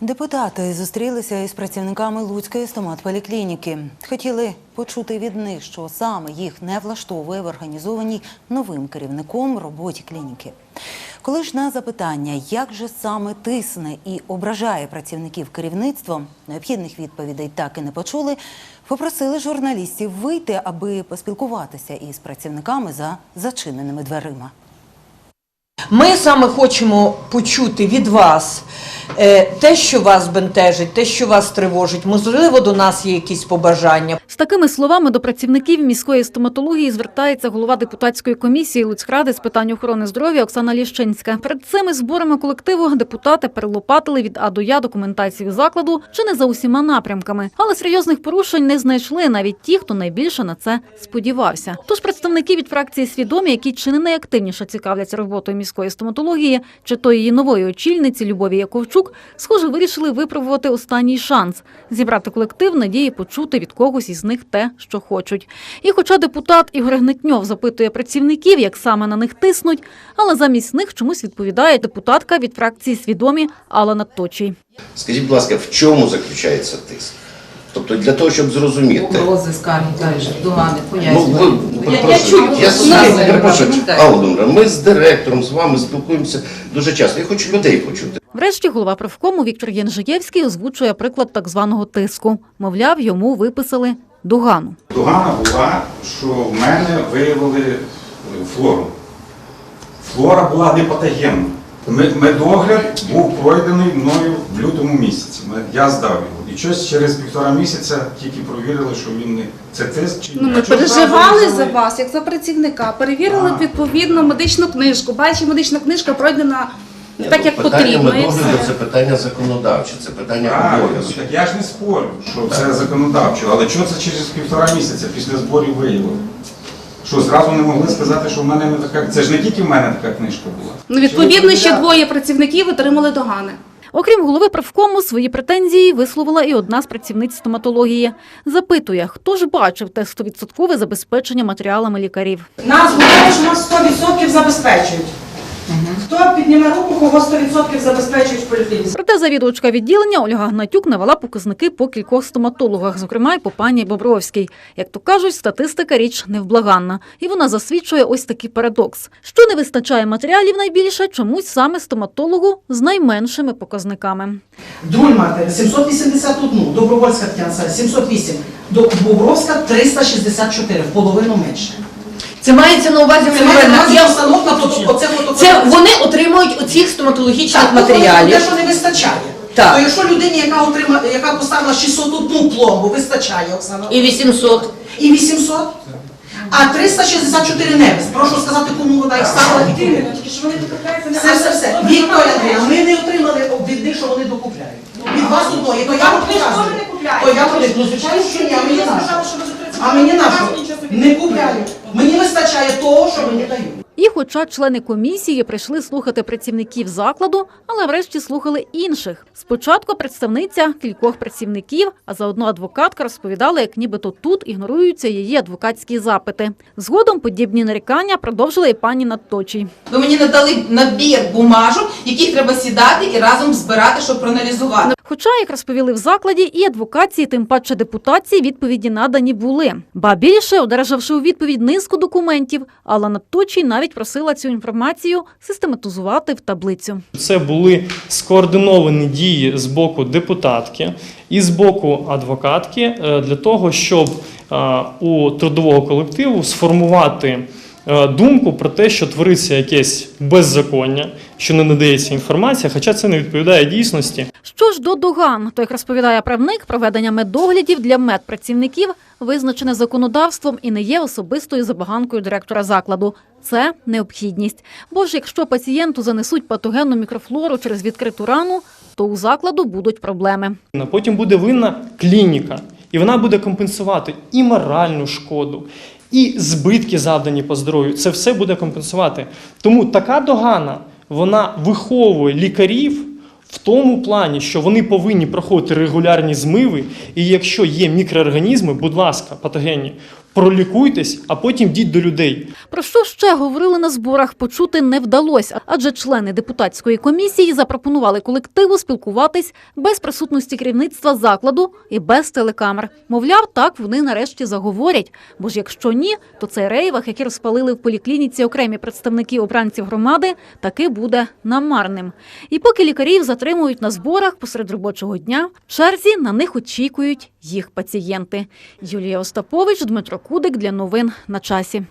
Депутати зустрілися із працівниками Луцької стоматполіклініки. Хотіли почути від них, що саме їх не влаштовує в організованій новим керівником роботі клініки. Коли ж на запитання, як же саме тисне і ображає працівників керівництво, необхідних відповідей так і не почули, попросили журналістів вийти, аби поспілкуватися із працівниками за зачиненими дверима. Ми саме хочемо почути від вас те, що вас бентежить, те, що вас тривожить. Можливо, до нас є якісь побажання. З такими словами до працівників міської стоматології звертається голова депутатської комісії Луцькради з питань охорони здоров'я Оксана Ліщинська. Перед цими зборами колективу депутати перелопатили від А до Я документацію закладу чи не за усіма напрямками. Але серйозних порушень не знайшли навіть ті, хто найбільше на це сподівався. Тож представники від фракції свідомі, які чи не найактивніше цікавляться роботою міської стоматології, чи то її нової очільниці Любові Яковчук, схоже, вирішили випробувати останній шанс зібрати колектив, надії почути від когось із них те, що хочуть. І хоча депутат Ігор Гнетньов запитує працівників, як саме на них тиснуть, але замість них чомусь відповідає депутатка від фракції свідомі Алла Точій. Скажіть, будь ласка, в чому заключається тиск? Тобто для того, щоб зрозуміти. Погрози, скарги, далі, догани, Ну, ви. Я- я чую, я. Алла Володимирівна, ми з директором, з вами спілкуємося дуже часто. Я хочу людей почути. Врешті голова профкому Віктор Єнжиєвський озвучує приклад так званого тиску. Мовляв, йому виписали догану. Догана була, що в мене виявили е, флору. Флора була не патогенна. Ме- Медогляд був пройдений мною в лютому місяці. Я здав його. І щось через півтора місяця тільки провірили, що він не це тиск чи ні. Ну, ми переживали за вас, як за працівника. Перевірили відповідну медичну книжку. Бачите, медична книжка пройдена так, як Ну, питання потрібно. медогляду це питання законодавче, це питання Правильно, обов'язку. так я ж не спорю, що це законодавчо, але чого це через півтора місяця після зборів виявили? Що зразу не могли сказати, що в мене не така. Це ж не тільки в мене така книжка була. Ну, відповідно, ще двоє працівників отримали догани. Окрім голови правкому, свої претензії висловила і одна з працівниць стоматології. Запитує, хто ж бачив те 100% забезпечення матеріалами лікарів. Нас говорять, що нас 100% забезпечують. Хто підніме руку, кого 100% забезпечують в поліклініці? Проте завідувачка відділення Ольга Гнатюк навела показники по кількох стоматологах, зокрема й по пані Бобровській. Як то кажуть, статистика річ невблаганна, і вона засвідчує ось такий парадокс: що не вистачає матеріалів найбільше чомусь саме стоматологу з найменшими показниками. Дульмати 781, Добровольська Тетяна 708, До- Бобровська 364, в половину менше. Це мається на увазі Це має на увазі тобто оце фото- Це вони отримують оцих стоматологічних Так, тобто матеріалів. Те, що не вистачає. Так. То якщо людині, яка отрима, яка поставила 601 пломбу, вистачає, Оксана, І 800. і 800, а 364 не Прошу сказати, кому вона їх ставила. Все, все, все. Вікторія Андріївна, ми не отримали від них, що вони докупляють. Від вас одної, то я вам показую. То я вам ну звичайно, що ні, а мені нащо? А мені на що? Не купляю. Мені вистачає того, що мені дають. І, хоча члени комісії прийшли слухати працівників закладу, але врешті слухали інших. Спочатку представниця кількох працівників, а заодно адвокатка розповідала, як нібито тут ігноруються її адвокатські запити. Згодом подібні нарікання продовжила і пані Надточій. Ви мені надали набір бумажок, яких треба сідати і разом збирати, щоб проаналізувати. Хоча, як розповіли в закладі, і адвокації, тим паче депутації, відповіді надані були. Ба більше, одержавши у відповідь низку документів, Алла Надточій навіть просила цю інформацію систематизувати в таблицю. Це були скоординовані дії з боку депутатки і з боку адвокатки е, для того, щоб е, у трудового колективу сформувати думку про те, що твориться якесь беззаконня, що не надається інформація, хоча це не відповідає дійсності. Що ж до доган, то як розповідає правник, проведення медоглядів для медпрацівників визначене законодавством і не є особистою забаганкою директора закладу. Це необхідність. Бо ж якщо пацієнту занесуть патогенну мікрофлору через відкриту рану, то у закладу будуть проблеми. Потім буде винна клініка, і вона буде компенсувати і моральну шкоду, і збитки, завдані по здоров'ю. Це все буде компенсувати. Тому така догана вона виховує лікарів. В тому плані, що вони повинні проходити регулярні змиви, і якщо є мікроорганізми, будь ласка, патогенні, пролікуйтесь, а потім йдіть до людей. Про що ще говорили на зборах, почути не вдалося, адже члени депутатської комісії запропонували колективу спілкуватись без присутності керівництва закладу і без телекамер. Мовляв, так вони нарешті заговорять. Бо ж якщо ні, то цей рейвах, який розпалили в поліклініці окремі представники обранців громади, таки буде намарним. І поки лікарів затримують на зборах посеред робочого дня, черзі на них очікують їх пацієнти. Юлія Остапович, Дмитро Кудик для новин на часі.